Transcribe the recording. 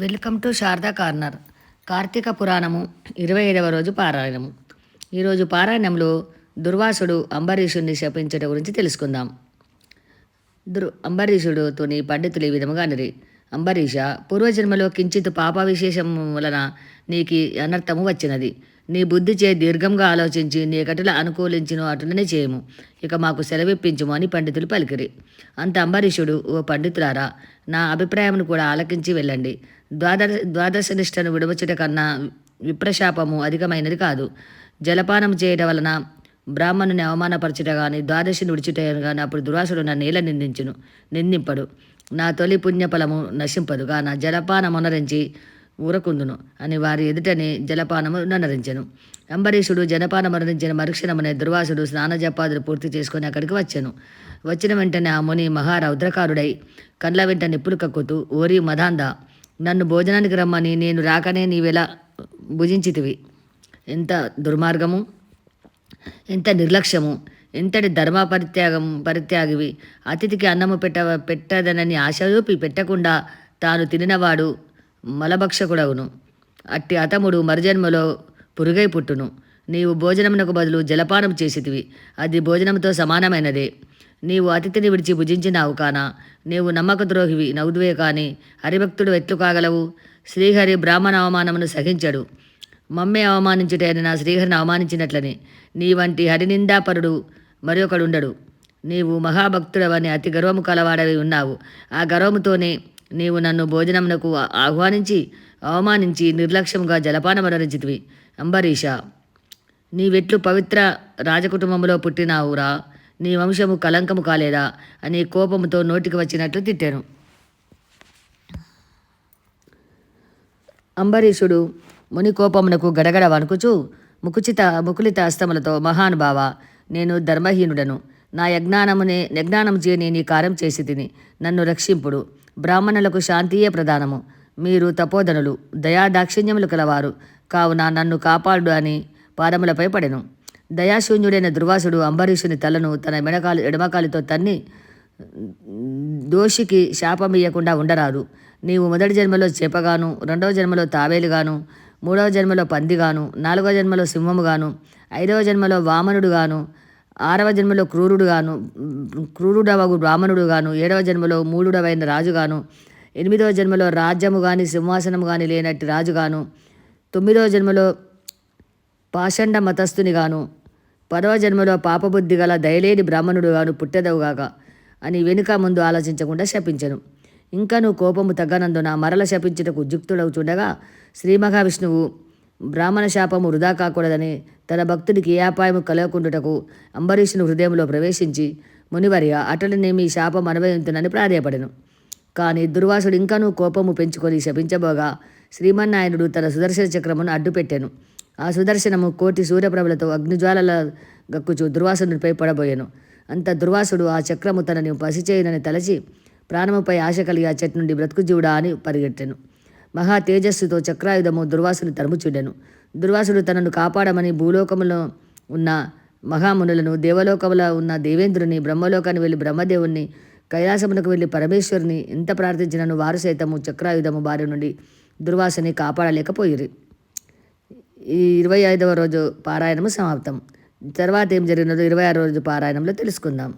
Welcome to Sharada corner. Kartika పురాణము ఇరవై ఐదవ రోజు పారాయణము. ఈరోజు పారాయణంలో దుర్వాసుడు అంబరీషుణ్ణి శపించట గురించి తెలుసుకుందాం. దుర్ అంబరీషుడుతోని పండితులు ఈ విధముగా నిరి అంబరీష పూర్వజన్మలో కించిత్ పాప విశేషం వలన నీకు అనర్థము వచ్చినది. నీ బుద్ధి చే దీర్ఘంగా ఆలోచించి నీ గటుల అనుకూలించిన అటులనే చేయము. ఇక మాకు సెలవిప్పించుము అని పండితులు పలికిరి. అంత అంబరీషుడు ఓ పండితులారా నా అభిప్రాయమును కూడా ఆలకించి వెళ్ళండి. ద్వాదశ ద్వాదశ నిష్టను విడవచ్చుట కన్నా విప్రశాపము అధికమైనది కాదు. జలపానం చేయడం వలన బ్రాహ్మణుని అవమానపరచుట గాని ద్వాదశిని విడిచుట గాని అప్పుడు దురాసుడు నా నేల నిందించును నిందింపడు. నా తొలి పుణ్యఫలము నశింపదు కాన నా జలపానమునరించి ఊరకుందును అని వారి ఎదుటని జలపానము ననరించెను అంబరీషుడు జలపానం మరణించిన మరుక్షణమనే దుర్వాసుడు స్నాన జపాదులు పూర్తి చేసుకుని అక్కడికి వచ్చాను. వచ్చిన వెంటనే ఆ ముని మహారౌద్రకారుడై కండ్ల వెంట నిప్పులు కక్కుతూ ఓరి మదాంద నన్ను భోజనానికి రమ్మని నేను రాకనే నీవెలా భుజించితివి? ఎంత దుర్మార్గము? ఎంత నిర్లక్ష్యము? ఎంతటి ధర్మ పరిత్యాగం పరిత్యాగివి? అతిథికి అన్నము పెట్ట పెట్టదనని ఆశ చూపి పెట్టకుండా తాను తినినవాడు మలభక్షకుడవును అట్టి అతముడు మరుజన్మలో పురుగై పుట్టును. నీవు భోజనమునకు బదులు జలపానం చేసితివి. అది భోజనంతో సమానమైనదే. నీవు అతిథిని విడిచి భుజించినావు కానా నీవు నమ్మక ద్రోహివి నవ్వుదువే కాని హరిభక్తుడు ఎట్లు కాగలవు? శ్రీహరి బ్రాహ్మణ అవమానమును సహించడు. మమ్మే అవమానించుటైన నా శ్రీహరిని అవమానించినట్లని. నీ వంటి హరినిందాపరుడు మరొకడుండడు. నీవు మహాభక్తుడవని అతి గర్వము కలవాడవి ఉన్నావు. ఆ గర్వముతోనే నీవు నన్ను భోజనమునకు ఆహ్వానించి అవమానించి నిర్లక్ష్యముగా జలపానమరణించితివి అంబరీష నీవెట్లు పవిత్ర రాజకుటుంబంలో పుట్టినావురా. నీ వంశము కలంకము కాలేదా అని కోపముతో నోటికి వచ్చినట్లు తిట్టాను. అంబరీషుడు ముని కోపమునకు గడగడ వణుకుచూ ముకుచిత ముకులిత అస్తములతో మహానుభావ నేను ధర్మహీనుడను. నా యజ్ఞానమునే యజ్ఞానము చేయని నీ కార్యం చేసి తిని నన్ను రక్షింపుడు. బ్రాహ్మణులకు శాంతియే ప్రధానము. మీరు తపోధనులు దయా దాక్షిణ్యములు కలవారు. కావున నన్ను కాపాడు అని పాదములపై పడెను. దయాశూన్యుడైన దుర్వాసుడు అంబరీషుని తలను తన మెడకాలు ఎడమకాలితో తన్ని దోషికి శాపమియ్యకుండా ఉండరాదు. నీవు మొదటి జన్మలో చేపగాను రెండవ జన్మలో తావేలుగాను మూడవ జన్మలో పందిగాను నాలుగవ జన్మలో సింహముగాను ఐదవ జన్మలో వామనుడుగాను ఆరవ జన్మలో క్రూరుడుగాను క్రూరుడవగు బ్రాహ్మణుడుగాను ఏడవ జన్మలో మూడుడవైన రాజుగాను ఎనిమిదవ జన్మలో రాజ్యము కానీ సింహాసనము కానీ లేనట్టి రాజుగాను తొమ్మిదవ జన్మలో పాషండ మతస్థునిగాను పదవ జన్మలో పాపబుద్ధి గల దయలేని బ్రాహ్మణుడుగాను పుట్టెదవుగాక అని వెనుక ముందు ఆలోచించకుండా శపించను. ఇంకను కోపము తగ్గనందున మరల శపించుటకు ఉద్యుక్తుడవు చూడగా శ్రీ మహావిష్ణువు బ్రాహ్మణ శాపము వృధా కాకూడదని తన భక్తుడికి ఏ అపాయము కలగకుండుటకు అంబరీషుని హృదయంలో ప్రవేశించి మునివర్య అటలనే మీ శాపం అనుభవించునని ప్రాధేయపడెను. కానీ దుర్వాసుడు ఇంకనూ కోపము పెంచుకొని శపించబోగా శ్రీమన్నారాయణుడు తన సుదర్శన చక్రమును అడ్డుపెట్టాను. ఆ సుదర్శనము కోటి సూర్యప్రభలతో అగ్నిజ్వాలల గక్కుచు దుర్వాసునిపై పడబోయెను. అంత దుర్వాసుడు ఆ చక్రము తనని పసిచేయునని తలచి ప్రాణముపై ఆశ కలిగి ఆ చెట్టు నుండి బ్రతుకు జీవుడా అని పరిగెట్టెను. మహా తేజస్సుతో చక్రాయుధము దుర్వాసుని తరుముచుండెను. దుర్వాసుడు తనను కాపాడమని భూలోకములో ఉన్న మహామునులను దేవలోకములో ఉన్న దేవేంద్రుని బ్రహ్మలోకాన్ని వెళ్ళి బ్రహ్మదేవుణ్ణి కైలాసమునకు వెళ్ళి పరమేశ్వరుని ఎంత ప్రార్థించినను వారు సైతము చక్రాయుధము బారి నుండి దుర్వాసుని కాపాడలేకపోయిరి. ఈ ఇరవై ఐదవ రోజు పారాయణము సమాప్తం. తర్వాత ఏం జరిగినదో ఇరవై ఆరో రోజు పారాయణంలో తెలుసుకుందాం.